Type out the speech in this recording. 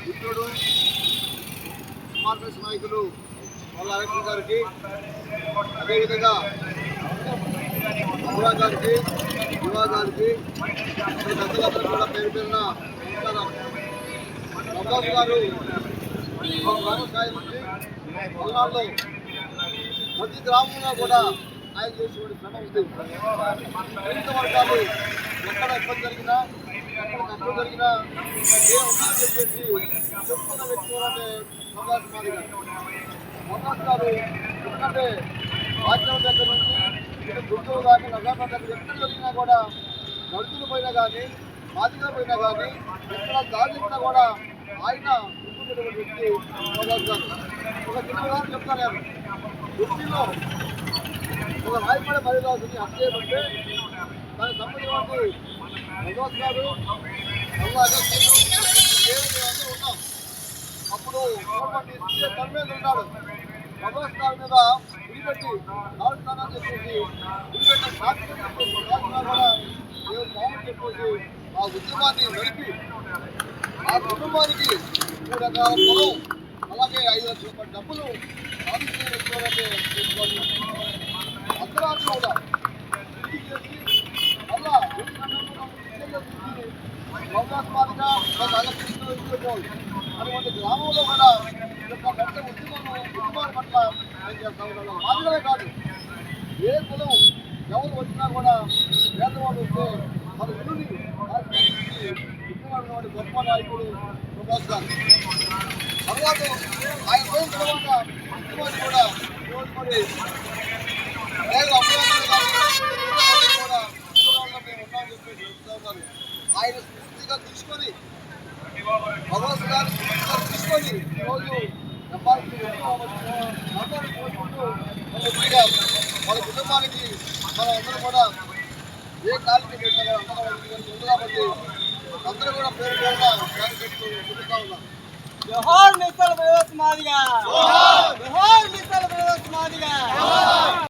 మిత్రుడు మార్కెట్ నాయకులు వాళ్ళ అరవింద్ గారికి అదేవిధంగా అమరా గారికి యువ గారికి పెద్దలందరూ కూడా పేరు పేరున గారు గ్రామ స్థాయి ప్రతి గ్రామంలో కూడా ఆయన చేసేటువంటి శ్రమ ఉంది. వర్గాలు ఎక్కడ ఇబ్బంది జరిగినా ఎక్కడ కష్టం చెప్పేసి ఎందుకంటే రాజ్యం దగ్గర నుంచి గుంటూరు కానీ నగరం దగ్గర ఎక్కడ జరిగినా కూడా దళితులు కానీ బాధితులు పోయినా కానీ ఎక్కడ దాడినా కూడా ఆయన గుర్తున్నటువంటి వ్యక్తి ఒక చిన్న ఉదాహరణ చెప్తాను నేను వృత్తిలో ఒక రాయపడే మహిళని హత్య చేయబడితే దానికి సంబంధించినటువంటి ప్రకాష్ గారు దేవుడు ఉన్నాం. అప్పుడు గవర్నమెంట్ ఉన్నాడు. ప్రకాష్ గారి మీద ఉరిపెట్టి నాలుగు స్థానాలు చెప్పేసి ఉరిపెట్టిన సాక్షి చెప్పేసి ఆ ఉద్యమాన్ని నడిపి ఆ కుటుంబానికి మూడు పొలం అలాగే ఐదు లక్షల రూపాయల డబ్బులు ఆఫీసులో అర్ధరాత్రి కూడా అవకాశవాదిగా ఆలోచిస్తున్నారు అటువంటి గ్రామంలో కూడా పెద్ద ఉద్యమం ఉద్యమాల పట్ల చేస్తా ఉన్నారు మాదిరే కాదు. ఏ కులం ఎవరు వచ్చినా కూడా పేదవాళ్ళు వస్తే మన ఇల్లుని ఉద్యమాలు గొప్ప నాయకుడు ప్రభాస్ తర్వాత ఆయన పోయిన తర్వాత ముఖ్యమంత్రి కూడా కూడా మేము ఉన్నామని చెప్తా ఉన్నారు. ఆయన భగవత్ గారు తీసుకొని ఈరోజు వాళ్ళ కుటుంబానికి మనం కూడా ఏ కాలికి ఉంది కాబట్టి అందరూ కూడా పేరు పేరుగా దాన్ని ఉన్నాం జోహార్ మాదిగా.